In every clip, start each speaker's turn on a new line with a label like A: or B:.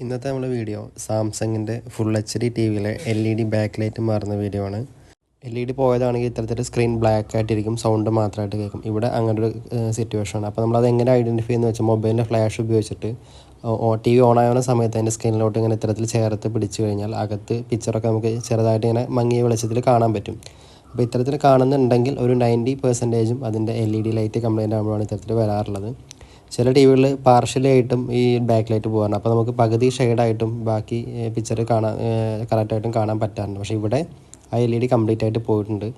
A: ഇന്നത്തെ നമ്മുടെ വീഡിയോ സാംസങ്ങിന്റെ ഫുൾ എച്ച് ഡി ടി വിയിലെ L E D back light മാറുന്ന വീഡിയോ ആണ്. എൽ ഇ ഡി പോയതാണെങ്കിൽ ഇത്തരത്തിൽ സ്ക്രീൻ ബ്ലാക്ക് ആയിട്ടിരിക്കും സൗണ്ട് മാത്രമായിട്ട് കേൾക്കും. ഇവിടെ അങ്ങനെ ഒരു സിറ്റുവേഷൻ ആണ്. അപ്പോൾ നമ്മളത് എങ്ങനെ ഐഡന്റിഫൈ ചെയ്യുന്ന വെച്ചാൽ മൊബൈലിന്റെ ഫ്ലാഷ് ഉപയോഗിച്ചിട്ട് ടി വി ഓൺ ആവുന്ന സമയത്ത് അതിന്റെ സ്ക്രീനിലോട്ട് ഇങ്ങനെ ഇത്തരത്തിൽ ചേർത്ത് പിടിച്ചു കഴിഞ്ഞാൽ അകത്ത് പിക്ചറൊക്കെ നമുക്ക് ചെറുതായിട്ട് ഇങ്ങനെ മങ്ങിയ വെളിച്ചത്തിൽ കാണാൻ പറ്റും. അപ്പോൾ ഇത്തരത്തിൽ കാണുന്നുണ്ടെങ്കിൽ ഒരു നയന്റി പെർസെന്റേജും അതിന്റെ L E D light complaint ആകുമ്പോഴാണ് ഇത്തരത്തിൽ വരാറുള്ളത്. ചില ടി വികളിൽ പാർഷ്യലി ആയിട്ടും ഈ ബാക്ക് ലൈറ്റ് പോകാറുണ്ട് അപ്പോൾ നമുക്ക് പകുതി ഷെയ്ഡായിട്ടും ബാക്കി പിക്ചർ കാണാൻ കറക്റ്റായിട്ടും കാണാൻ പറ്റാറുണ്ട്. പക്ഷേ ഇവിടെ ആ എൽ ഇ ഡി കംപ്ലീറ്റ് ആയിട്ട് പോയിട്ടുണ്ട്.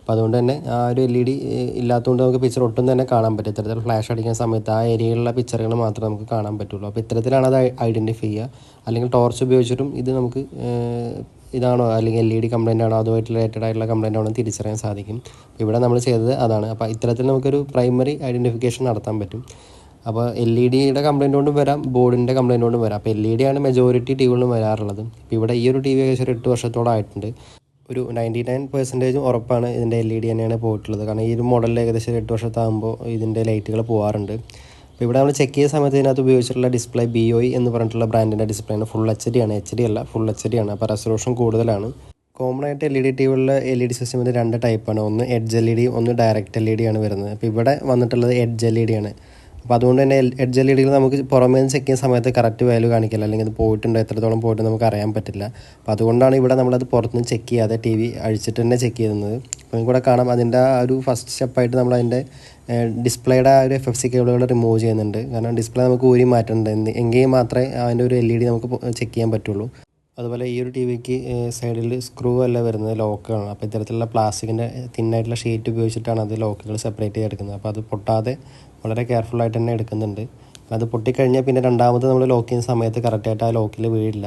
A: അപ്പോൾ അതുകൊണ്ട് തന്നെ ആ ഒരു എൽ ഇ ഡി ഇല്ലാത്തതുകൊണ്ട് നമുക്ക് പിക്ചർ ഒട്ടും തന്നെ കാണാൻ പറ്റും ഇത്തരത്തിൽ ഫ്ലാഷ് അടിക്കുന്ന സമയത്ത് ആ ഏരിയയിലുള്ള പിക്ചറുകൾ മാത്രമേ നമുക്ക് കാണാൻ പറ്റുള്ളൂ. അപ്പോൾ ഇത്തരത്തിലാണ് അത് ഐഡന്റിഫൈ ചെയ്യുക. അല്ലെങ്കിൽ ടോർച്ച് ഉപയോഗിച്ചിട്ടും ഇത് നമുക്ക് ഇതാണോ അല്ലെങ്കിൽ എൽ ഇ ഡി കംപ്ലൈന്റ് ആണോ അതുമായിട്ട് റിലേറ്റഡ് ആയിട്ടുള്ള കംപ്ലൈന്റ് ആണോ തിരിച്ചറിയാൻ സാധിക്കും. ഇവിടെ നമ്മൾ ചെയ്തത് അതാണ്. അപ്പോൾ ഇത്തരത്തിൽ നമുക്കൊരു പ്രൈമറി ഐഡന്റിഫിക്കേഷൻ നടത്താൻ പറ്റും. അപ്പോൾ എൽ ഇ ഡിയുടെ കംപ്ലൈന്റ് കൊണ്ടും വരാം ബോർഡിന്റെ കംപ്ലൈന്റ് കൊണ്ടും വരാം. അപ്പോൾ എൽ ഇ ഡി ആണ് മെജോറിറ്റി ടി വികളിലും വരാറുള്ളത്. ഇപ്പോൾ ഇവിടെ ഈ ഒരു ടി വി ഏകദേശം ഒരു എട്ട് വർഷത്തോളം ആയിട്ടുണ്ട്. ഒരു നയന്റി നയൻ പെർസെന്റേജും ഉറപ്പാണ് ഇതിന്റെ എൽ ഇ ഡി തന്നെയാണ് പോയിട്ടുള്ളത്. കാരണം ഈ ഒരു മോഡലിൽ ഏകദേശം എട്ട് വർഷത്താകുമ്പോൾ ഇതിന്റെ ലൈറ്റുകൾ പോകാറുണ്ട് അപ്പോൾ ഇവിടെ നമ്മൾ ചെക്ക് ചെയ്ത സമയത്ത് ഇതിനകത്ത് ഉപയോഗിച്ചിട്ടുള്ള ഡിസ്പ്ലേ ബി ഒ എന്ന് പറഞ്ഞിട്ടുള്ള ബ്രാൻഡിന്റെ ഡിസ്പ്ലേ ആണ്. ഫുൾ എച്ച് ഡി ആണ്. എച്ച് ഡി അല്ല ഫുൾ എച്ച് ഡി ആണ്. അപ്പോൾ റെസൊല്യൂഷൻ കൂടുതലാണ്. കോമൺ ആയിട്ട് എൽ ഇ ഡി ടി വിയിലുള്ള എൽ ഇ ഡി സിസ്റ്റമിന്റെ രണ്ട് ടൈപ്പാണ് ഒന്ന് എഡ്ജ് എൽ ഇ ഡി ഒന്ന് ഡയറക്റ്റ് എൽ ഇ ഡി ആണ് വരുന്നത്. അപ്പോൾ ഇവിടെ വന്നിട്ടുള്ളത് എഡ്ജ് എൽ ഇ ഡി ആണ്. അപ്പോൾ അതുകൊണ്ട് തന്നെ എഡ്ജ് എൽ ഇ ഡികൾ നമുക്ക് പുറമേ നിന്ന് ചെക്ക് ചെയ്യുന്ന സമയത്ത് കറക്റ്റ് വാല്യൂ കാണിക്കില്ല. അല്ലെങ്കിൽ അത് പോയിട്ടുണ്ടോ എത്രത്തോളം പോയിട്ട് നമുക്ക് അറിയാൻ പറ്റില്ല. അപ്പോൾ അതുകൊണ്ടാണ് ഇവിടെ നമ്മളത് പുറത്തുനിന്ന് ചെക്ക് ചെയ്യാതെ ടി വി അഴിച്ചിട്ട് തന്നെ ചെക്ക് ചെയ്യുന്നത്. അപ്പോൾ കൂടെ കാണാം അതിന്റെ ആ ഒരു ഫസ്റ്റ് സ്റ്റെപ്പായിട്ട് നമ്മൾ അതിന്റെ ഡിസ്പ്ലേയുടെ ആ ഒരു എഫ് എഫ് സി കേബിളുകൾ റിമൂവ് ചെയ്യുന്നുണ്ട്. കാരണം ഡിസ്പ്ലേ നമുക്ക് ഊരി മാറ്റേണ്ടത്. എങ്കിൽ മാത്രമേ അതിന്റെ ഒരു എൽ ഇ ഡി നമുക്ക് ചെക്ക് ചെയ്യാൻ പറ്റുള്ളൂ. അതുപോലെ ഈ ഒരു ടി വിക്ക് സൈഡിൽ സ്ക്രൂ അല്ല വരുന്നത് ലോക്കാണ് അപ്പോൾ ഇത്തരത്തിലുള്ള പ്ലാസ്റ്റിക്കിന്റെ തിന്നായിട്ടുള്ള ഷീറ്റ് ഉപയോഗിച്ചിട്ടാണ് അത് ലോക്കുകൾ സെപ്പറേറ്റ് ചെയ്തെടുക്കുന്നത്. അപ്പോൾ അത് പൊട്ടാതെ വളരെ കെയർഫുള്ളായിട്ട് തന്നെ എടുക്കുന്നുണ്ട്. അത് പൊട്ടിക്കഴിഞ്ഞാൽ പിന്നെ രണ്ടാമത് നമ്മൾ ലോക്ക് ചെയ്യുന്ന സമയത്ത് കറക്റ്റായിട്ട് ആ ലോക്കിൽ വീഴില്ല.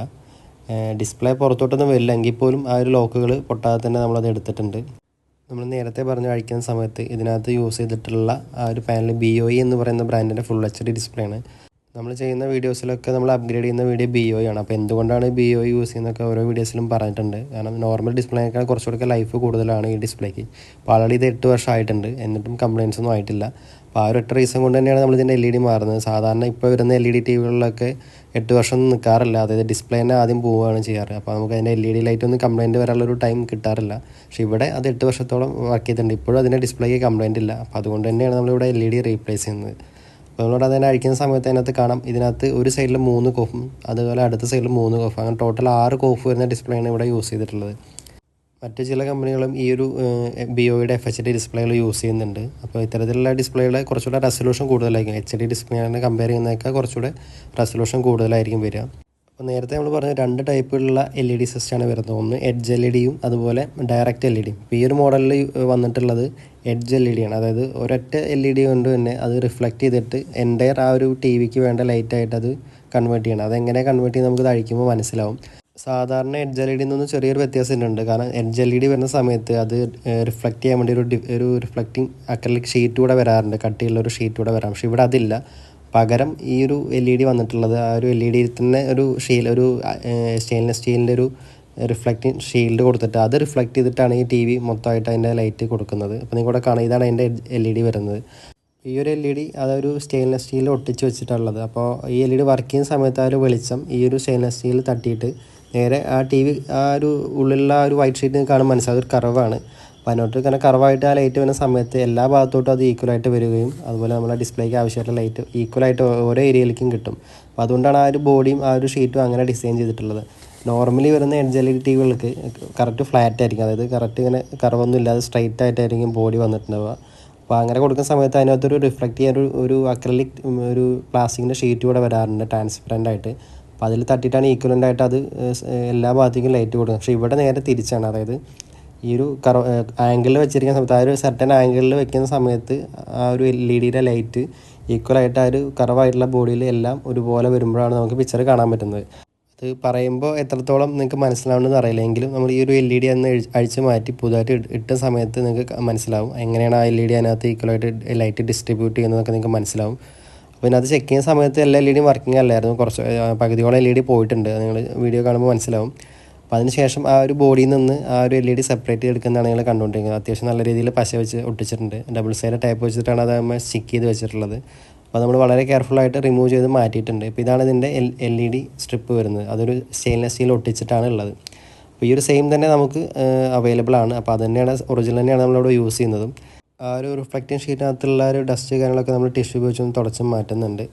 A: ഡിസ്പ്ലേ പുറത്തോട്ടൊന്നും വരില്ല. എങ്കിൽ പോലും ആ ഒരു ലോക്കുകൾ പൊട്ടാതെ തന്നെ നമ്മളത് എടുത്തിട്ടുണ്ട്. നമ്മൾ നേരത്തെ പറഞ്ഞ് കഴിക്കുന്ന സമയത്ത് ഇതിനകത്ത് യൂസ് ചെയ്തിട്ടുള്ള ആ ഒരു പാനൽ ബി ഒ ഇ എന്ന് പറയുന്ന ബ്രാൻഡിന്റെ ഫുൾ എച്ച് ഡി ഡിസ്പ്ലേ ആണ്. നമ്മൾ ചെയ്യുന്ന വീഡിയോസിലൊക്കെ നമ്മൾ അപ്ഗ്രേഡ് ചെയ്യുന്ന വീഡിയോ ബി ഒ ആണ്. അപ്പോൾ എന്തുകൊണ്ടാണ് ബി ഒ യൂസ് ചെയ്യുന്നതൊക്കെ ഓരോ വീഡിയോസിലും പറഞ്ഞിട്ടുണ്ട്. കാരണം നോർമൽ ഡിസ്പ്ലേക്കാൾ കുറച്ചുകൂടെ ലൈഫ് കൂടുതലാണ് ഈ ഡിസ്പ്ലേക്ക് അപ്പോൾ ആൾറെഡി ഇത് എട്ട് വർഷമായിട്ടുണ്ട് എന്നിട്ടും കംപ്ലയിൻസ് ഒന്നും ആയിട്ടില്ല. അപ്പോൾ ആ ഒരു റീസൺ കൊണ്ട് തന്നെയാണ് നമ്മൾ ഇതിന്റെ എൽ ഇ ഡി മാറുന്നത്. സാധാരണ ഇപ്പോൾ വരുന്ന എൽ ഇ ഡി ടി വികളിലൊക്കെ എട്ട് വർഷം ഒന്നും നിൽക്കാറില്ല അതായത് ഡിസ്പ്ലേ തന്നെ ആദ്യം പോവുകയാണ് ചെയ്യാറ്. അപ്പോൾ നമുക്ക് അതിന്റെ എൽ ഇ ഡി ലൈറ്റ് ഒന്നും കംപ്ലയിന്റ് വരാനുള്ളൊരു ടൈം കിട്ടാറില്ല. പക്ഷേ ഇവിടെ അത് എട്ട് വർഷത്തോളം വർക്ക് ചെയ്തിട്ടുണ്ട്. ഇപ്പോഴും അതിന്റെ ഡിസ്പ്ലേക്ക് കംപ്ലയിന്റ് ഇല്ല. അപ്പോൾ അതുകൊണ്ട് തന്നെയാണ് നമ്മളിവിടെ എൽ ഇ ഡി റീപ്ലേസ് ചെയ്യുന്നത്. അപ്പോൾ നമ്മളോട് അതിനെ അഴിക്കുന്ന സമയത്ത് അതിനകത്ത് കാണാം. ഇതിനകത്ത് ഒരു സൈഡിൽ മൂന്ന് കോഫും അതുപോലെ അടുത്ത സൈഡിൽ മൂന്ന് കോഫ് അങ്ങനെ ടോട്ടൽ ആറ് കോഫ് വരുന്ന ഡിസ്പ്ലേയാണ് ഇവിടെ യൂസ് ചെയ്തിട്ടുള്ളത്. മറ്റ് ചില കമ്പനികളും ഈ ഒരു ബി ഒയുടെ എഫ് എച്ച് ഡി ഡിസ്പ്ലേകൾ യൂസ് ചെയ്യുന്നുണ്ട്. അപ്പോൾ ഇത്തരത്തിലുള്ള ഡിസ്പ്ലേകൾ കുറച്ചുകൂടെ റെസൊല്യൂഷൻ കൂടുതലായിരിക്കും. എച്ച് ഡി ഡിസ്പ്ലേനെ കമ്പയർ ചെയ്യുന്നതൊക്കെ കുറച്ചുകൂടെ റെസൊല്യൂഷൻ കൂടുതലായിരിക്കും വരിക. അപ്പോൾ നേരത്തെ നമ്മൾ പറഞ്ഞ രണ്ട് ടൈപ്പിലുള്ള എൽ ഇ ഡി സിസ്റ്റമാണ് വരുന്നത്. ഒന്ന് എഡ്ജ് എൽ ഇ ഡിയും അതുപോലെ ഡയറക്റ്റ് എൽ ഇ ഡിയും ഇപ്പോൾ ഈ ഒരു മോഡലിൽ വന്നിട്ടുള്ളത് എഡ്ജ് എൽ ഇ ഡിയാണ് അതായത് ഒരൊറ്റ എൽ ഇ ഡി കൊണ്ട് തന്നെ അത് റിഫ്ലക്റ്റ് ചെയ്തിട്ട് എന്റയർ ആ ഒരു ടി വിക്ക് വേണ്ട ലൈറ്റായിട്ട് അത് കൺവേർട്ട് ചെയ്യണം. അതെങ്ങനെ കൺവേർട്ട് ചെയ്യുന്നത് നമുക്ക് അഴിക്കുമ്പോൾ മനസ്സിലാവും. സാധാരണ എഡ്ജ് എൽ ഇ നിന്ന് ചെറിയൊരു വ്യത്യാസം ഉണ്ട് കാരണം എഡ്ജ് എൽ ഇ ഡി വരുന്ന സമയത്ത് അത് റിഫ്ലക്റ്റ് ചെയ്യാൻ വേണ്ടി ഒരു ഒരു റിഫ്ലക്റ്റിംഗ് അക്രലിക് ഷീറ്റ് കൂടെ വരാറുണ്ട്. കട്ടിയുള്ള ഒരു ഷീറ്റ് കൂടെ വരാം. പക്ഷേ ഇവിടെ അതില്ല. പകരം ഈ ഒരു എൽ ഇ ഡി വന്നിട്ടുള്ളത് ആ ഒരു എൽ ഇ ഡിയിൽ തന്നെ ഒരു ഷീൽ ഒരു സ്റ്റെയിൻലെസ് സ്റ്റീലിന്റെ ഒരു റിഫ്ലക്റ്റിംഗ് ഷീൽഡ് കൊടുത്തിട്ട് അത് റിഫ്ലക്റ്റ് ചെയ്തിട്ടാണ് ഈ ടി വി മൊത്തമായിട്ട് അതിന്റെ ലൈറ്റ് കൊടുക്കുന്നത്. അപ്പോൾ നിങ്ങൾ കൂടെ കാണാം ഇതാണ് അതിന്റെ എൽ ഇ ഡി വരുന്നത്. ഈ ഒരു എൽ ഇ ഡി അതൊരു സ്റ്റെയിൻലെസ് സ്റ്റീൽ ഒട്ടിച്ച് വെച്ചിട്ടുള്ളത് അപ്പോൾ ഈ എൽ ഇ ഡി വർക്ക് ചെയ്യുന്ന സമയത്ത് ആ ഒരു വെളിച്ചം ഈ ഒരു സ്റ്റെയിൻലെസ് സ്റ്റീൽ തട്ടിയിട്ട് നേരെ ആ ടി വി ആ ഒരു ഉള്ളിലുള്ള ആ ഒരു വൈറ്റ് ഷീറ്റ് കാണുമ്പോൾ മനസ്സിലാകും അതൊരു കറവാണ്. അതിനോട്ട് ഇങ്ങനെ കറവായിട്ട് ആ ലൈറ്റ് വരുന്ന സമയത്ത് എല്ലാ ഭാഗത്തോട്ടും അത് ഈക്വലായിട്ട് വരികയും അതുപോലെ നമ്മളെ ഡിസ്പ്ലേക്ക് ആവശ്യമായിട്ടുള്ള ലൈറ്റ് ഈക്വലായിട്ട് ഓരോ ഏരിയയിലേക്കും കിട്ടും. അപ്പോൾ അതുകൊണ്ടാണ് ആ ഒരു ബോഡിയും ആ ഒരു ഷീറ്റും അങ്ങനെ ഡിസൈൻ ചെയ്തിട്ടുള്ളത്. നോർമലി വരുന്ന edge L E D T വികൾക്ക് correct flat ആയിരിക്കും. അതായത് കറക്റ്റ് ഇങ്ങനെ കറവൊന്നും ഇല്ലാതെ സ്ട്രൈറ്റ് ആയിട്ടായിരിക്കും ബോഡി വന്നിട്ടുണ്ടാവുക. അപ്പോൾ അങ്ങനെ കൊടുക്കുന്ന സമയത്ത് അതിനകത്തൊരു റിഫ്ലക്റ്റ് ചെയ്യാൻ ഒരു ഒരു അക്രലിക് ഒരു പ്ലാസ്റ്റിക്കിന്റെ ഷീറ്റ് കൂടെ വരാറുണ്ട് ട്രാൻസ്പെറന്റ് ആയിട്ട്. അപ്പോൾ അതിൽ തട്ടിയിട്ടാണ് ഈക്വലന്റ് ആയിട്ട് അത് എല്ലാ ഭാഗത്തേക്കും ലൈറ്റ് കൊടുക്കുന്നത്. പക്ഷേ ഇവിടെ നേരെ തിരിച്ചാണ്. അതായത് ഈ ഒരു കറ ആംഗിളിൽ വെച്ചിരിക്കുന്ന സമയത്ത് ആ ഒരു സർട്ടൻ ആംഗിളിൽ വെക്കുന്ന സമയത്ത് ആ ഒരു എൽ ഇ ഡിയുടെ ലൈറ്റ് ഈക്വലായിട്ട് ആ ഒരു കറവായിട്ടുള്ള ബോഡിയിൽ എല്ലാം ഒരുപോലെ വരുമ്പോഴാണ് നമുക്ക് പിക്ചർ കാണാൻ പറ്റുന്നത്. അത് പറയുമ്പോൾ എത്രത്തോളം നിങ്ങൾക്ക് മനസ്സിലാവുന്നതെന്ന് അറിയില്ല. എങ്കിലും നമ്മൾ ഈ ഒരു എൽ ഇ ഡി അന്ന് അഴിച്ച് മാറ്റി പുതുതായിട്ട് ഇട്ട സമയത്ത് നിങ്ങൾക്ക് മനസ്സിലാവും. എങ്ങനെയാണ് ആ എൽ ഇ ഡി അതിനകത്ത് ഈക്വലായിട്ട് ലൈറ്റ് ഡിസ്ട്രിബ്യൂട്ട് ചെയ്യുന്നതൊക്കെ നിങ്ങൾക്ക് മനസ്സിലാവും. അപ്പോൾ ഇതിനകത്ത് ചെക്ക് ചെയ്യുന്ന സമയത്ത് എല്ലാ എൽ ഇ ഡിയും വർക്കിംഗ് അല്ലായിരുന്നു. കുറച്ച് പകുതിയോളം എൽ ഇ ഡി പോയിട്ടുണ്ട്. നിങ്ങൾ വീഡിയോ കാണുമ്പോൾ മനസ്സിലാവും. അപ്പോൾ അതിനുശേഷം ആ ഒരു ബോഡിയിൽ നിന്ന് ആ ഒരു എൽ ഇ ഡി സെപ്പറേറ്റ് എടുക്കുന്നതാണ് നിങ്ങൾ കണ്ടുകൊണ്ടിരിക്കുന്നത്. അത്യാവശ്യം നല്ല രീതിയിൽ പശ വെച്ച് ഒട്ടിച്ചിട്ടുണ്ട്. ഡബിൾ സൈഡ് ടൈപ്പ് വെച്ചിട്ടാണ് അത് നമ്മൾ സ്റ്റിക്ക് ചെയ്ത് വെച്ചിട്ടുള്ളത്. അപ്പോൾ നമ്മൾ വളരെ കെയർഫുള്ളായിട്ട് റിമൂവ് ചെയ്ത് മാറ്റിയിട്ടുണ്ട്. ഇപ്പോൾ ഇതാണ് ഇതിന്റെ L L E D strip വരുന്നത്. അതൊരു സ്റ്റെയിൻലെസ് സ്റ്റീൽ ഒട്ടിച്ചിട്ടാണ് ഉള്ളത്. അപ്പോൾ ഈ ഒരു സെയിം തന്നെ നമുക്ക് അവൈലബിൾ ആണ്. അപ്പോൾ അത് തന്നെയാണ് ഒറിജിനൽ തന്നെയാണ് നമ്മളിവിടെ യൂസ് ചെയ്യുന്നതും. ആ ഒരു റിഫ്ലക്റ്റിംഗ് ഷീറ്റിനകത്തുള്ള ഒരു ഡസ്റ്റ് കാര്യങ്ങളൊക്കെ നമ്മൾ ടിഷ്യൂ ഉപയോഗിച്ചൊന്ന് തുടച്ചും മാറ്റുന്നുണ്ട്.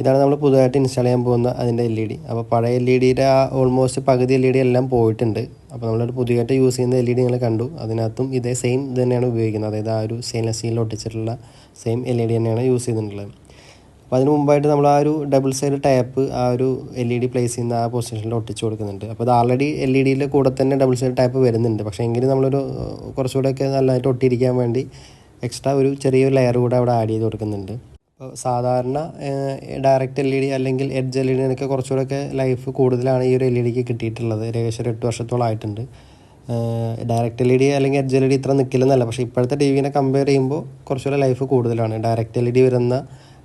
A: ഇതാണ് നമ്മൾ പുതുതായിട്ട് ഇൻസ്റ്റാൾ ചെയ്യാൻ പോകുന്ന അതിന്റെ എൽ ഇ ഡി അപ്പോൾ പഴയ എൽ ഇ ഡിയുടെ ആ ഓൾമോസ്റ്റ് പകുതി എൽ ഇ ഡി എല്ലാം പോയിട്ടുണ്ട്. അപ്പോൾ നമ്മളൊരു പുതിയതായിട്ട് യൂസ് ചെയ്യുന്ന എൽ ഇ ഡി നിങ്ങൾ കണ്ടു. അതിനകത്തും ഇതേ സെയിം ഇത് തന്നെയാണ് ഉപയോഗിക്കുന്നത്. അതായത് ആ ഒരു സ്റ്റെയിൻലെസ് സ്റ്റീലിൽ ഒട്ടിച്ചിട്ടുള്ള സെയിം എൽ ഇ ഡി തന്നെയാണ് യൂസ് ചെയ്തിട്ടുള്ളത്. അപ്പോൾ അതിന് മുമ്പായിട്ട് നമ്മൾ ആ ഒരു ഡബിൾ സൈഡ് ടാപ്പ് ആ ഒരു എൽ ഇ ഡി പ്ലേസ് ചെയ്യുന്ന ആ പൊസിഷനിൽ ഒട്ടിച്ച് കൊടുക്കുന്നുണ്ട്. അപ്പോൾ അത് ആൾറെഡി എൽ ഇ ഡിയിൽ കൂടെ തന്നെ ഡബിൾ സൈഡ് ടാപ്പ് വരുന്നുണ്ട്. പക്ഷേ എങ്കിലും നമ്മളൊരു കുറച്ചുകൂടെയൊക്കെ നല്ലതായിട്ട് ഒട്ടിയിരിക്കാൻ വേണ്ടി എക്സ്ട്രാ ഒരു ചെറിയൊരു ലെയർ കൂടെ അവിടെ ആഡ് ചെയ്ത് കൊടുക്കുന്നുണ്ട്. അപ്പോൾ സാധാരണ ഡയറക്റ്റ് എൽ ഇ ഡി അല്ലെങ്കിൽ എഡ്ജ് എൽ ഇ ഡിനൊക്കെ കുറച്ചുകൂടെയൊക്കെ ലൈഫ് കൂടുതലാണ് ഈ ഒരു എൽ ഇ ഡിക്ക് കിട്ടിയിട്ടുള്ളത്. ഏകദേശം ഒരു എട്ട് വർഷത്തോളം ആയിട്ടുണ്ട്. ഡയറക്റ്റ് എൽ ഇ ഡി അല്ലെങ്കിൽ എഡ്ജ് എൽ ഇ ഡി ഇത്ര നിൽക്കില്ലെന്നല്ല പക്ഷേ ഇപ്പോഴത്തെ ടി വിനെ കമ്പയർ ചെയ്യുമ്പോൾ കുറച്ചുകൂടെ ലൈഫ് കൂടുതലാണ്. ഡയറക്റ്റ് എൽ ഇ ഡി വരുന്ന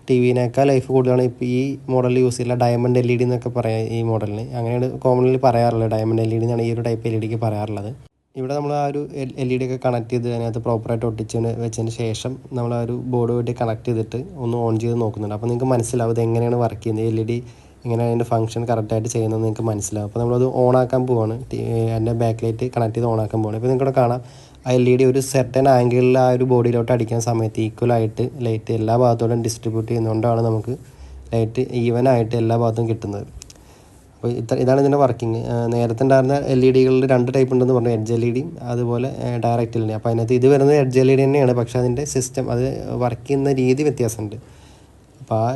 A: ടി വിനേക്കാൾ ലൈഫ് കൂടുതലാണ് ഇപ്പോൾ ഈ മോഡൽ യൂസ് ചെയ്യില്ല ഡയമണ്ട് എൽ ഇ ഡി എന്നൊക്കെ പറയാം ഈ മോഡലിന് അങ്ങനെയാണ് കോമൺലി പറയാറുള്ളത്. ഡയമണ്ട് എൽ ഇ ഡി എന്നാണ് ഈ ഒരു ടൈപ്പ് എൽ ഇ ഡിക്ക് പറയാറുള്ളത്. ഇവിടെ നമ്മൾ ആ ഒരു എൽ ഇ ഡി ഒക്കെ കണക്ട് ചെയ്ത് അതിനകത്ത് പ്രോപ്പറായിട്ട് ഒട്ടിച്ചതിന് വെച്ചതിന് ശേഷം നമ്മൾ ആ ഒരു ബോർഡ് വേണ്ടി കണക്ട് ചെയ്തിട്ട് ഒന്ന് ഓൺ ചെയ്ത് നോക്കുന്നുണ്ട്. അപ്പോൾ നിങ്ങൾക്ക് മനസ്സിലാവും ഇത് എങ്ങനെയാണ് വർക്ക് ചെയ്യുന്നത്. എൽ ഇ ഡി എങ്ങനെയാണ് അതിന്റെ ഫംഗ്ഷൻ കറക്റ്റായിട്ട് ചെയ്യുന്നത് നിങ്ങൾക്ക് മനസ്സിലാവും. അപ്പോൾ നമ്മളത് ഓൺ ആക്കാൻ പോവാണ്. അതിന്റെ ബാക്ക് ലൈറ്റ് കണക്ട് ചെയ്ത് ഓൺ ആക്കാൻ പോവാണ്. ഇപ്പോൾ നിങ്ങൾക്കിവിടെ കാണാം. ആ എൽ ഇ ഡി ഒരു സെർട്ടൺ ആംഗിളിൽ ആ ഒരു ബോഡിയിലോട്ട് അടിക്കുന്ന സമയത്ത് ഈക്വലായിട്ട് ലൈറ്റ് എല്ലാ ഭാഗത്തോടും ഡിസ്ട്രിബ്യൂട്ട് ചെയ്യുന്നതുകൊണ്ടാണ് നമുക്ക് ലൈറ്റ് ഈവനായിട്ട് എല്ലാ ഭാഗത്തും കിട്ടുന്നത്. അപ്പോൾ ഇത്ര ഇതാണ് ഇതിന്റെ വർക്കിംഗ്. നേരത്തെ ഉണ്ടായിരുന്ന എൽ ഇ ഡികളിൽ രണ്ട് ടൈപ്പ് ഉണ്ടെന്ന് പറഞ്ഞു എഡ്ജ് എൽ ഇ ഡിയും അതുപോലെ ഡയറക്റ്റ് എൽ ഡി അപ്പോൾ അതിനകത്ത് ഇത് വരുന്നത് എഡ്ജ് എൽ ഇ ഡി തന്നെയാണ് പക്ഷേ അതിന്റെ സിസ്റ്റം അത് വർക്ക് ചെയ്യുന്ന രീതി വ്യത്യാസമുണ്ട്. അപ്പോൾ ആ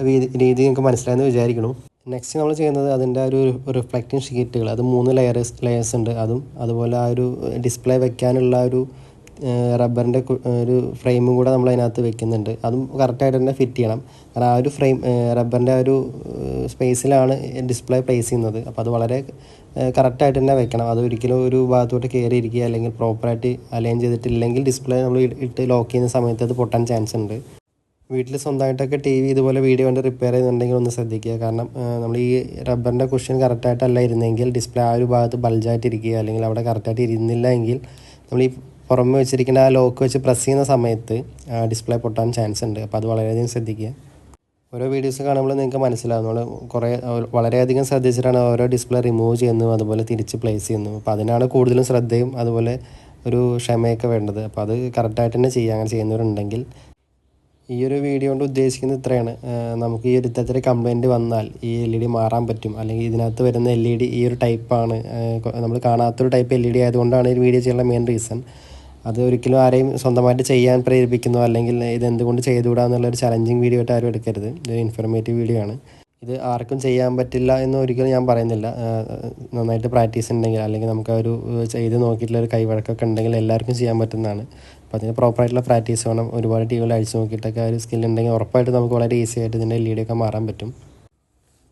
A: രീതി നിങ്ങൾക്ക് മനസ്സിലായെന്ന് വിചാരിക്കണം നെക്സ്റ്റ് നമ്മൾ ചെയ്യുന്നത് അതിന്റെ ഒരു റിഫ്ലക്റ്റിംഗ് ഷീറ്റുകൾ അത് മൂന്ന് ലെയർസ് ലെയേഴ്സ് ഉണ്ട്. അതും അതുപോലെ ആ ഒരു ഡിസ്പ്ലേ വെക്കാനുള്ള ഒരു റബ്ബറിന്റെ ഒരു ഫ്രെയിമും കൂടെ നമ്മൾ അതിനകത്ത് വെക്കുന്നുണ്ട്. അതും കറക്റ്റായിട്ട് തന്നെ ഫിറ്റ് ചെയ്യണം. കാരണം ആ ഒരു ഫ്രെയിം റബ്ബറിന്റെ ആ ഒരു സ്പേസിലാണ് ഡിസ്പ്ലേ പ്ലേസ് ചെയ്യുന്നത്. അപ്പോൾ അത് വളരെ കറക്റ്റായിട്ട് തന്നെ വെക്കണം. അത് ഒരിക്കലും ഒരു ഭാഗത്തോട്ട് കയറി ഇരിക്കുക അല്ലെങ്കിൽ പ്രോപ്പറായിട്ട് അലൈൻ ചെയ്തിട്ടില്ലെങ്കിൽ ഡിസ്പ്ലേ നമ്മൾ ഇട്ട് ലോക്ക് ചെയ്യുന്ന സമയത്ത് അത് പൊട്ടാൻ ചാൻസ് ഉണ്ട്. വീട്ടിൽ സ്വന്തമായിട്ടൊക്കെ ടി വി ഇതുപോലെ വീഡിയോ കൊണ്ട് റിപ്പയർ ചെയ്യുന്നുണ്ടെങ്കിൽ ഒന്ന് ശ്രദ്ധിക്കുക. കാരണം നമ്മൾ ഈ റബ്ബറിന്റെ കുഷൻ കറക്റ്റായിട്ടല്ല ഇരുന്നെങ്കിൽ ഡിസ്പ്ലേ ആ ഒരു ഭാഗത്ത് ബൾജായിട്ട് ഇരിക്കുക അല്ലെങ്കിൽ അവിടെ കറക്റ്റായിട്ട് ഇരുന്നില്ല എങ്കിൽ നമ്മൾ ഈ പുറമെ വെച്ചിരിക്കുന്ന ആ ലോക്ക് വെച്ച് പ്രസ് ചെയ്യുന്ന സമയത്ത് ഡിസ്പ്ലേ പൊട്ടാൻ ചാൻസ് ഉണ്ട്. അപ്പോൾ അത് വളരെയധികം ശ്രദ്ധിക്കുക. ഓരോ വീഡിയോസ് കാണുമ്പോൾ നിങ്ങൾക്ക് മനസ്സിലാവും. നമ്മൾ കുറേ വളരെയധികം ശ്രദ്ധിച്ചിട്ടാണ് ഓരോ ഡിസ്പ്ലേ റിമൂവ് ചെയ്യുന്നതും അതുപോലെ തിരിച്ച് പ്ലേസ് ചെയ്യുന്നതും അപ്പോൾ അതിനാണ് കൂടുതലും ശ്രദ്ധയും അതുപോലെ ഒരു ക്ഷമയൊക്കെ വേണ്ടത്. അപ്പോൾ അത് കറക്റ്റായിട്ട് തന്നെ ചെയ്യുക അങ്ങനെ ചെയ്യുന്നവരുണ്ടെങ്കിൽ ഈ ഒരു വീഡിയോ കൊണ്ട് ഉദ്ദേശിക്കുന്നത് ഇത്രയാണ്. നമുക്ക് ഈ ഒരു ഇത്തരത്തിൽ കംപ്ലൈന്റ് വന്നാൽ ഈ എൽ ഇ ഡി മാറാൻ പറ്റും. അല്ലെങ്കിൽ ഇതിനകത്ത് വരുന്ന എൽ ഇ ഡി ഈ ഒരു ടൈപ്പാണ് നമ്മൾ കാണാത്തൊരു ടൈപ്പ് എൽ ഇ ഡി ആയതുകൊണ്ടാണ് ഈ വീഡിയോ ചെയ്യാനുള്ള മെയിൻ റീസൺ അത് ഒരിക്കലും ആരെയും സ്വന്തമായിട്ട് ചെയ്യാൻ പ്രേരിപ്പിക്കുന്നോ അല്ലെങ്കിൽ ഇതെന്തുകൊണ്ട് എന്തുകൊണ്ട് ചെയ്തുകൂടാ എന്നുള്ളൊരു ചലഞ്ചിങ് വീഡിയോ ആയിട്ട് ആരും എടുക്കരുത്. ഇതൊരു ഇൻഫർമേറ്റീവ് വീഡിയോ ആണ്. ഇത് ആർക്കും ചെയ്യാൻ പറ്റില്ല എന്ന് ഒരിക്കലും ഞാൻ പറയുന്നില്ല. നന്നായിട്ട് പ്രാക്ടീസ് ഉണ്ടെങ്കിൽ അല്ലെങ്കിൽ നമുക്ക് ഒരു ചെയ്ത് നോക്കിയിട്ടുള്ള ഒരു കൈവഴക്കൊക്കെ ഉണ്ടെങ്കിൽ എല്ലാവർക്കും ചെയ്യാൻ പറ്റുന്നതാണ്. അപ്പോൾ അതിന് പ്രോപ്പറായിട്ടുള്ള പ്രാക്ടീസ് വേണം. ഒരുപാട് ടീമുകൾ അഴിച്ചു നോക്കിയിട്ടൊക്കെ ആ ഒരു സ്കിൽ ഉണ്ടെങ്കിൽ ഉറപ്പായിട്ട് നമുക്ക് വളരെ ഈസി ആയിട്ട് ഇതിന്റെ എൽ ഇ ഡി ഒക്കെ മാറാൻ പറ്റും.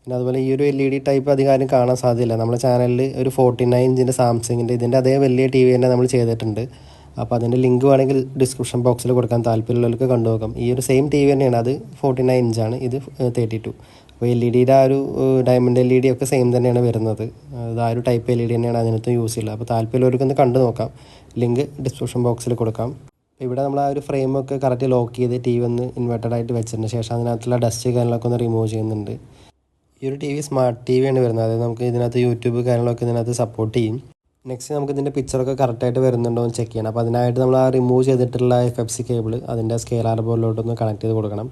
A: പിന്നെ അതുപോലെ ഈ ഒരു എൽ ഇ ഡി ടൈപ്പ് അധികാരം കാണാൻ സാധ്യതയില്ല. നമ്മുടെ ചാനലിൽ ഒരു ഫോർട്ടി നയൻ ഇഞ്ചിന്റെ സാംസങ്ങിന്റെ ഇതിന്റെ അതേ വലിയ ടി വി തന്നെ നമ്മൾ ചെയ്തിട്ടുണ്ട്. അപ്പോൾ അതിന്റെ ലിങ്ക് വേണമെങ്കിൽ ഡിസ്ക്രിപ്ഷൻ ബോക്സിൽ കൊടുക്കാൻ താല്പര്യമുള്ളവർക്ക് കണ്ടുനോക്കാം. ഈ ഒരു സെയിം ടി വി തന്നെയാണ്. അത് ഫോർട്ടി നയൻ ഇഞ്ചാണ് ഇത് തേർട്ടി ടു അപ്പോൾ എൽ ഇ ഡിയുടെ ആ ഒരു ഡയമണ്ട് എൽ ഇ ഡി ഒക്കെ സെയിം തന്നെയാണ് വരുന്നത്. അത് ആ ഒരു ടൈപ്പ് എൽ ഇ ഡി തന്നെയാണ് അതിനകത്ത് യൂസ് ചെയ്യുന്നത്. അപ്പോൾ താല്പര്യമുള്ളവർക്ക് ഒന്ന് കണ്ടു നോക്കാം. ലിങ്ക് ഡിസ്ക്രിപ്ഷൻ ബോക്സിൽ കൊടുക്കാം. ഇവിടെ നമ്മൾ ആ ഒരു ഫ്രെയിമൊക്കെ കറക്റ്റ് ലോക്ക് ചെയ്ത് ടി വി ഒന്ന് ഇൻവെർട്ടഡ് ആയിട്ട് വെച്ചതിന് ശേഷം അതിനകത്തുള്ള ഡസ്റ്റ് കാര്യങ്ങളൊക്കെ ഒന്ന് റിമൂവ് ചെയ്യുന്നുണ്ട്. ഈ ഒരു T V smart T V ആണ് വരുന്നത്. അതായത് നമുക്ക് ഇതിനകത്ത് യൂട്യൂബ് കാര്യങ്ങളൊക്കെ ഇതിനകത്ത് സപ്പോർട്ട് ചെയ്യും. നെക്സ്റ്റ് നമുക്ക് ഇതിന്റെ പിക്ചറൊക്കെ കറക്റ്റായിട്ട് വരുന്നുണ്ടോ എന്ന് ചെക്ക് ചെയ്യണം. അപ്പോൾ അതിനായിട്ട് നമ്മൾ ആ റിമൂവ് ചെയ്തിട്ടുള്ള എഫ് എഫ് സി കേബിൾ അതിന്റെ സ്കെയിലാർ ബോർഡിലോട്ടൊന്ന് കണക്ട് ചെയ്ത് കൊടുക്കണം.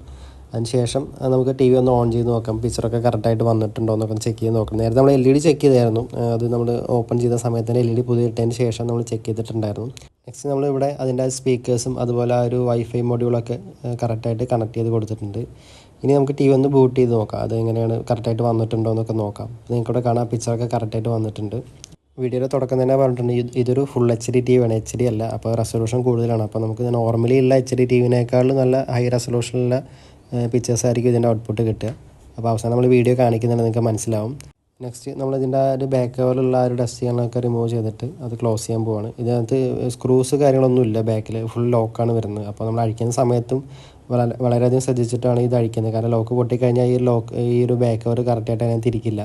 A: അതിനുശേഷം നമുക്ക് ടി വി ഒന്ന് ഓൺ ചെയ്ത് നോക്കാം. പിക്ചറൊക്കെ കറക്റ്റായിട്ട് വന്നിട്ടുണ്ടോ എന്നൊക്കെ ചെക്ക് ചെയ്ത് നോക്കണം നേരത്തെ നമ്മൾ എൽ ഇ ഡി ചെക്ക് ചെയ്തായിരുന്നു. അത് നമ്മൾ ഓപ്പൺ ചെയ്ത സമയത്ത് എൽ ഇ ഡി പുതിയ ഇട്ടതിന് ശേഷം നമ്മൾ ചെക്ക് ചെയ്തിട്ടുണ്ടായിരുന്നു. നെക്സ്റ്റ് നമ്മൾ ഇവിടെ അതിന്റെ സ്പീക്കേഴ്സും അതുപോലെ ആ ഒരു വൈഫൈ മൊഡ്യൂളൊക്കെ കറക്റ്റായിട്ട് കണക്ട് ചെയ്ത് കൊടുത്തിട്ടുണ്ട്. ഇനി നമുക്ക് ടി വി ഒന്ന് ബൂട്ട് ചെയ്ത് നോക്കാം. അത് എങ്ങനെയാണ് കറക്റ്റായിട്ട് വന്നിട്ടുണ്ടോ എന്നൊക്കെ നോക്കാം. നിങ്ങൾക്കിവിടെ കാണാം പിക്ചറൊക്കെ കറക്റ്റായിട്ട് വന്നിട്ടുണ്ട്. വീഡിയോയുടെ തുടക്കം തന്നെ പറഞ്ഞിട്ടുണ്ട്. ഇതൊരു full H D T V ആണ്. എച്ച് ഡി അല്ല. അപ്പോൾ റെസൊല്യൂഷൻ കൂടുതലാണ്. അപ്പോൾ നമുക്ക് നോർമലി ഉള്ള എച്ച് ഡി ടി വിനേക്കാളും നല്ല ഹൈ റെസൊല്യൂഷനുള്ള പിക്ചേഴ്സ് ആയിരിക്കും ഇതിന്റെ ഔട്ട്പുട്ട് കിട്ടുക. അപ്പോൾ അവസാനം നമ്മൾ വീഡിയോ കാണിക്കുന്നുണ്ട്. നിങ്ങൾക്ക് മനസ്സിലാവും. നെക്സ്റ്റ് നമ്മൾ ഇതിന്റെ ആ ഒരു ബാക്ക് കവറിലുള്ള ആ ഒരു ഡസ്റ്റ് കാര്യങ്ങളൊക്കെ റിമൂവ് ചെയ്തിട്ട് അത് ക്ലോസ് ചെയ്യാൻ പോവാണ്. ഇതിനകത്ത് സ്ക്രൂസ് കാര്യങ്ങളൊന്നും ഇല്ല ബാക്കിൽ ഫുൾ ലോക്കാണ് വരുന്നത്. അപ്പോൾ നമ്മൾ അഴിക്കുന്ന സമയത്തും വളരെ വളരെയധികം ശ്രദ്ധിച്ചിട്ടാണ് ഇത് അഴിക്കുന്നത്. കാരണം ലോക്ക് പൊട്ടിക്കഴിഞ്ഞാൽ ഈ ലോക്ക് ഈ ഒരു ബാക്ക് കവർ കറക്റ്റായിട്ട് അതിനകത്ത് ഇരിക്കില്ല.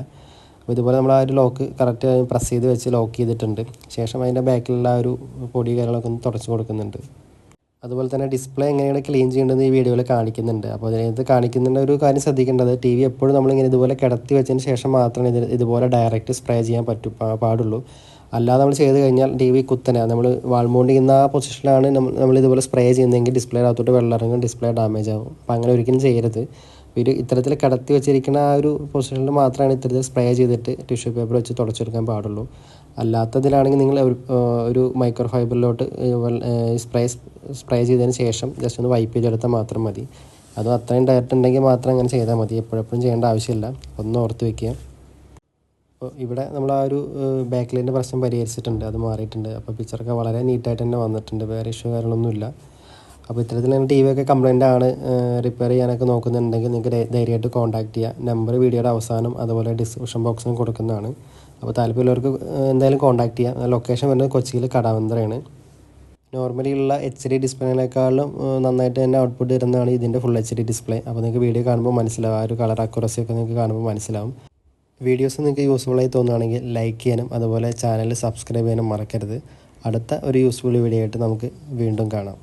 A: അപ്പോൾ ഇതുപോലെ നമ്മൾ ആ ഒരു ലോക്ക് കറക്റ്റ് പ്രസ് ചെയ്ത് വെച്ച് ലോക്ക് ചെയ്തിട്ടുണ്ട്. ശേഷം അതിന്റെ ബാക്കിലുള്ള ആ ഒരു പൊടി കാര്യങ്ങളൊക്കെ ഒന്ന് തുടച്ച് കൊടുക്കുന്നുണ്ട്. അതുപോലെ തന്നെ ഡിസ്പ്ലേ എങ്ങനെയാണ് ക്ലീൻ ചെയ്യേണ്ടതെന്ന് ഈ വീഡിയോയിൽ കാണിക്കുന്നുണ്ട്. അപ്പോൾ ഇതിനകത്ത് കാണിക്കുന്നുണ്ട് ഒരു കാര്യം ശ്രദ്ധിക്കേണ്ടത് ടി വി എപ്പോഴും നമ്മളിങ്ങനെ ഇതുപോലെ കിടത്തി വെച്ചതിന് ശേഷം മാത്രമേ ഇത് ഇതുപോലെ ഡയറക്റ്റ് സ്പ്രേ ചെയ്യാൻ പറ്റൂ പാടുള്ളൂ. അല്ലാതെ നമ്മൾ ചെയ്ത് കഴിഞ്ഞാൽ ടി വി കുത്തനെ. നമ്മൾ വാൾമൗണ്ട് ചെയ്യുന്ന ആ പൊസിഷനിലാണ് നമ്മൾ നമ്മൾ ഇതുപോലെ സ്പ്രേ ചെയ്യുന്നതെങ്കിൽ ഡിസ്പ്ലേ അകത്തോട്ട് വെള്ളം ഇറങ്ങും ഡിസ്പ്ലേ ഡാമേജ് ആവും. അപ്പോൾ അങ്ങനെ ഒരിക്കലും ചെയ്യരുത്. ഒരു ഇത്തരത്തിൽ കിടത്തി വെച്ചിരിക്കുന്ന ആ ഒരു പൊസിഷനിൽ മാത്രമാണ് ഇത്തരത്തിൽ സ്പ്രേ ചെയ്തിട്ട് ടിഷ്യൂ പേപ്പർ വെച്ച് തുടച്ചെടുക്കാൻ പാടുള്ളൂ. അല്ലാത്തതിലാണെങ്കിൽ നിങ്ങൾ ഒരു ഒരു മൈക്രോ ഫൈബറിലോട്ട് സ്പ്രേ സ്പ്രേ ചെയ്തതിന് ശേഷം ജസ്റ്റ് ഒന്ന് വൈപ്പ് ചെയ്തെടുത്താൽ മാത്രം മതി. അതും അത്രയും ഡയറക്റ്റ് ഉണ്ടെങ്കിൽ മാത്രം അങ്ങനെ ചെയ്താൽ മതി. എപ്പോഴെപ്പോഴും ചെയ്യേണ്ട ആവശ്യമില്ല. ഒന്ന് ഓർത്ത് വെക്കുക. അപ്പോൾ ഇവിടെ നമ്മൾ ആ ഒരു ബാക്ക് ലൈന്റെ പ്രശ്നം പരിഹരിച്ചിട്ടുണ്ട്. അത് മാറിയിട്ടുണ്ട്. അപ്പോൾ പിക്ചറൊക്കെ വളരെ നീറ്റായിട്ട് തന്നെ വന്നിട്ടുണ്ട്. വേറെ ഇഷ്യൂ കാര്യങ്ങളൊന്നുമില്ല. അപ്പോൾ ഇത്തരത്തിൽ നിങ്ങൾ ടി വി ഒക്കെ കംപ്ലൈന്റ് ആണ് റിപ്പയർ ചെയ്യാനൊക്കെ നോക്കുന്നുണ്ടെങ്കിൽ നിങ്ങൾക്ക് ധൈര്യമായിട്ട് കോൺടാക്ട് ചെയ്യാം. നമ്പർ വീഡിയോയുടെ അവസാനം അതുപോലെ ഡിസ്ക്രിപ്ഷൻ ബോക്സിലും കൊടുക്കുന്നതാണ്. അപ്പോൾ താല്പര്യമുള്ളവർക്ക് എന്തായാലും കോൺടാക്ട് ചെയ്യാം. ലൊക്കേഷൻ വരുന്നത് കൊച്ചിയിൽ കടാവന്തറയാണ് നോർമലി ഉള്ള എച്ച് ഡി ഡിസ്പ്ലേനേക്കാളും നന്നായിട്ട് തന്നെ ഔട്ട്പുട്ട് തരുന്നതാണ് ഇതിന്റെ ഫുൾ എച്ച് ഡി ഡിസ്പ്ലേ അപ്പോൾ നിങ്ങൾക്ക് വീഡിയോ കാണുമ്പോൾ മനസ്സിലാവും. ആ ഒരു കളർ അക്യുറസി ഒക്കെ നിങ്ങൾക്ക് കാണുമ്പോൾ മനസ്സിലാവും. വീഡിയോസ് നിങ്ങൾക്ക് യൂസ്ഫുള്ളായി തോന്നുകയാണെങ്കിൽ ലൈക്ക് ചെയ്യാനും അതുപോലെ ചാനൽ സബ്സ്ക്രൈബ് ചെയ്യാനും മറക്കരുത്. അടുത്ത ഒരു യൂസ്ഫുൾ വീഡിയോ ആയിട്ട് നമുക്ക് വീണ്ടും കാണാം.